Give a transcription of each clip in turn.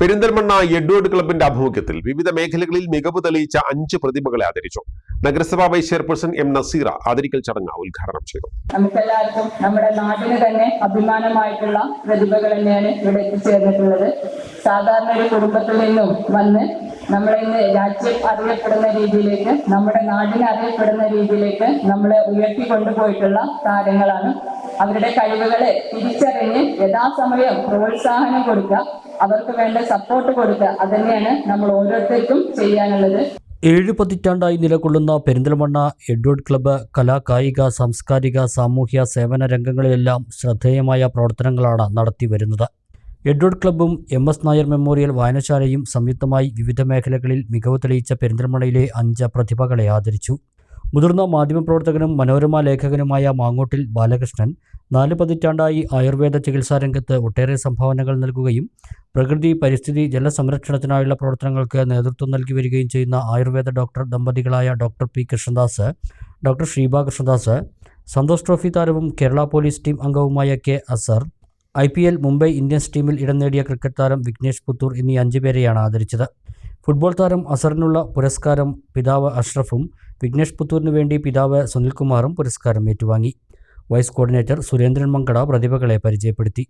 Perinthalmanna Edward ക്ലബിന്റെ ആഭിമുഖ്യത്തിൽ വിവിധ മേഖലകളിൽ മികവ് തെളിയിച്ച അഞ്ച് പ്രതിഭകളെ ആദരിച്ചു. നഗരസഭാ വൈസ് ചെയർപേഴ്സൺ എം നസീറ ആദരിക്കൽ ചടങ്ങ് ഉദ്ഘാടനം ചെയ്തു. നമുക്കെല്ലാവർക്കും നമ്മുടെ നാടിന് തന്നെ അഭിമാനമായിട്ടുള്ള പ്രതിഭകൾ തന്നെയാണ് ഇവിടെ എത്തിച്ചേർന്നിട്ടുള്ളത്. സാധാരണ ഒരു കുടുംബത്തിൽ നിന്നും വന്ന് നമ്മളെ ഇന്ന് രാജ്യം അറിയപ്പെടുന്ന രീതിയിലേക്ക് നമ്മുടെ നാടിനെ അറിയപ്പെടുന്ന രീതിയിലേക്ക് നമ്മളെ ഉയർത്തി കൊണ്ടുപോയിട്ടുള്ള താരങ്ങളാണ് അവരുടെ കഴിവുകളെ തിരിച്ചറിഞ്ഞ് യഥാസമയം പ്രോത്സാഹനം കൊടുക്കുക അവർക്ക് വേണ്ട സപ്പോർട്ട് കൊടുക്കുക അതന്നെയാണ് നമ്മൾ ഓരോരുത്തർക്കും ചെയ്യാനുള്ളത്. ഏഴ് പതിറ്റാണ്ടായി നിലകൊള്ളുന്ന പെരിന്തൽമണ്ണ എഡ്വേർഡ് ക്ലബ്ബ് കലാ കായിക സാംസ്കാരിക സാമൂഹ്യ സേവന രംഗങ്ങളിലെല്ലാം ശ്രദ്ധേയമായ പ്രവർത്തനങ്ങളാണ് നടത്തിവരുന്നത് എഡ്വേർഡ് ക്ലബ്ബും എം എസ് നായർ മെമ്മോറിയൽ വായനശാലയും സംയുക്തമായി വിവിധ മേഖലകളിൽ മികവ് തെളിയിച്ച പെരിന്തൽമണ്ണയിലെ അഞ്ച് പ്രതിഭകളെ ആദരിച്ചു. മുതിർന്ന മാധ്യമപ്രവർത്തകനും മനോരമ ലേഖകനുമായ മാങ്ങോട്ടിൽ ബാലകൃഷ്ണൻ നാല് പതിറ്റാണ്ടായി ആയുർവേദ ചികിത്സാ രംഗത്ത് ഒട്ടേറെ സംഭാവനകൾ നൽകുകയും പ്രകൃതി പരിസ്ഥിതി ജലസംരക്ഷണത്തിനായുള്ള പ്രവർത്തനങ്ങൾക്ക് നേതൃത്വം നൽകി വരികയും ചെയ്യുന്ന Ayurveda doctor ദമ്പതികളായ doctor P Krishnadas doctor Sheeba Krishnadas Santosh trophy താരവും കേരള പോലീസ് ടീം അംഗവുമായ K Azhar I P L Mumbai Indians ടീമിൽ ഇടം നേടിയ ക്രിക്കറ്റ് താരം വിഘ്നേഷ് പുത്തൂർ എന്നീ അഞ്ചു പേരെയാണ് ആദരിച്ചത്. ഫുട്ബോൾ താരം അസറിനുള്ള പുരസ്കാരം പിതാവ് അഷ്റഫും വിഘ്നേഷ് പുത്തൂരിനു വേണ്ടി പിതാവ് സുനിൽകുമാറും പുരസ്കാരം ഏറ്റുവാങ്ങി. വൈസ് കോർഡിനേറ്റർ സുരേന്ദ്രൻ മങ്കട പ്രതിഭകളെ പരിചയപ്പെടുത്തി.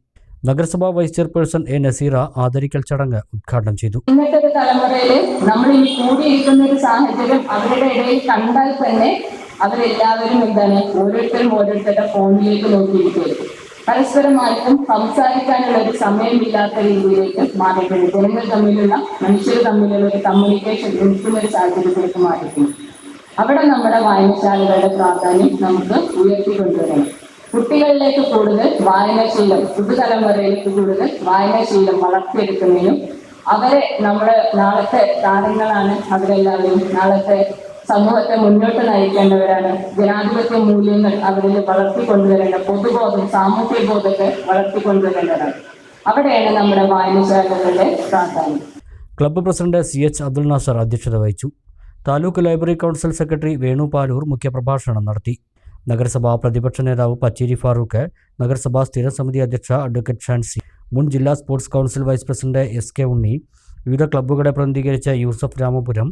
നഗരസഭാ വൈസ് ചെയർപേഴ്സൺ എ നസീറ ആദരിക്കൽ ചടങ്ങ് ഉദ്ഘാടനം ചെയ്തു. ഇന്നത്തെ തലമുറയിൽ നമ്മൾ ഈ കൂടിയിരിക്കുന്ന ഒരു സാഹചര്യം അവരുടെ ഇടയിൽ കണ്ടാൽ തന്നെ അവരെല്ലാവരും എന്താണ് ഓരോരുത്തരും ഓരോരുത്തരുടെ ഫോണിലേക്ക് നോക്കിയിരിക്കുകയായിരിക്കും. പരസ്പരമായിട്ടും സംസാരിക്കാനുള്ള ഒരു സമയമില്ലാത്ത രീതിയിലേക്ക് മാറിയിട്ടുണ്ട്. ജനങ്ങൾ തമ്മിലുള്ള മനുഷ്യർ തമ്മിലുള്ള ഒരു കമ്മ്യൂണിക്കേഷൻ നിൽക്കുന്ന ഒരു സാഹചര്യത്തിലേക്ക് മാറിയിട്ടുണ്ട്. അവിടെ നമ്മുടെ വായനശാലകളുടെ പ്രാധാന്യം നമുക്ക് ഉയർത്തിക്കൊണ്ടുവരണം. കുട്ടികളിലേക്ക് കൂടുതൽ വായനാശീലം പുതുതലമുറയിലേക്ക് കൂടുതൽ വായനാശീലം വളർത്തിയെടുക്കുന്നതിനും അവരെ നമ്മുടെ നാളത്തെ താരങ്ങളാണ് അവരെല്ലാവരും നാളത്തെ സമൂഹത്തെ മുന്നോട്ട് നയിക്കേണ്ടവരാണ്. ജനാധിപത്യ മൂല്യങ്ങൾ അവരിൽ വളർത്തിക്കൊണ്ടുവരേണ്ട പൊതുബോധം സാമൂഹ്യ ബോധത്തെ വളർത്തിക്കൊണ്ടുവരേണ്ടതാണ്. അവിടെയാണ് നമ്മുടെ വായനശാലകളുടെ പ്രാധാന്യം. Club president C H Abdul Nasar അധ്യക്ഷത വഹിച്ചു. Taluk library council secretary Venu Palur മുഖ്യപ്രഭാഷണം നടത്തി. നഗരസഭാ പ്രതിപക്ഷ നേതാവ് പച്ചേരി ഫാറൂഖ് നഗരസഭാ സ്ഥിരം സമിതി അധ്യക്ഷ അഡ്വക്കേറ്റ് ഷാൻസി മുൻ ജില്ലാ sports council vice president S K Unni വിവിധ ക്ലബ്ബുകളെ പ്രതിനിധീകരിച്ച Yusuf Ramapuram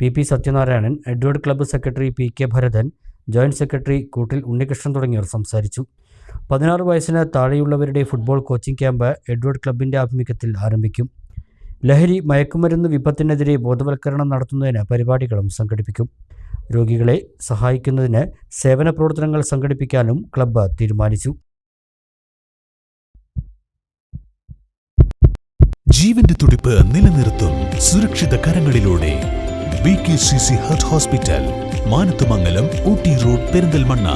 P P Sathyanarayanan Edward club secretary P K Bharathan joint secretary Koottil Unnikrishnan തുടങ്ങിയവർ സംസാരിച്ചു. പതിനാറ് വയസ്സിന് താഴെയുള്ളവരുടെ ഫുട്ബോൾ കോച്ചിംഗ് ക്യാമ്പ് എഡ്വേർഡ് ക്ലബിന്റെ ആഭിമുഖ്യത്തിൽ ആരംഭിക്കും. ലഹരി മയക്കുമരുന്ന് വിപത്തിനെതിരെ ബോധവൽക്കരണം നടത്തുന്നതിന് പരിപാടികളും സംഘടിപ്പിക്കും. രോഗികളെ സഹായിക്കുന്നതിന് സേവന പ്രവർത്തനങ്ങൾ സംഘടിപ്പിക്കാനും ക്ലബ്ബ് തീരുമാനിച്ചു. ജീവന്റെ തുടിപ്പ് നിലനിർത്തും സുരക്ഷിത കരങ്ങളിലൂടെ B K C C heart hospital Manathumangalam Ooty road Perinthalmanna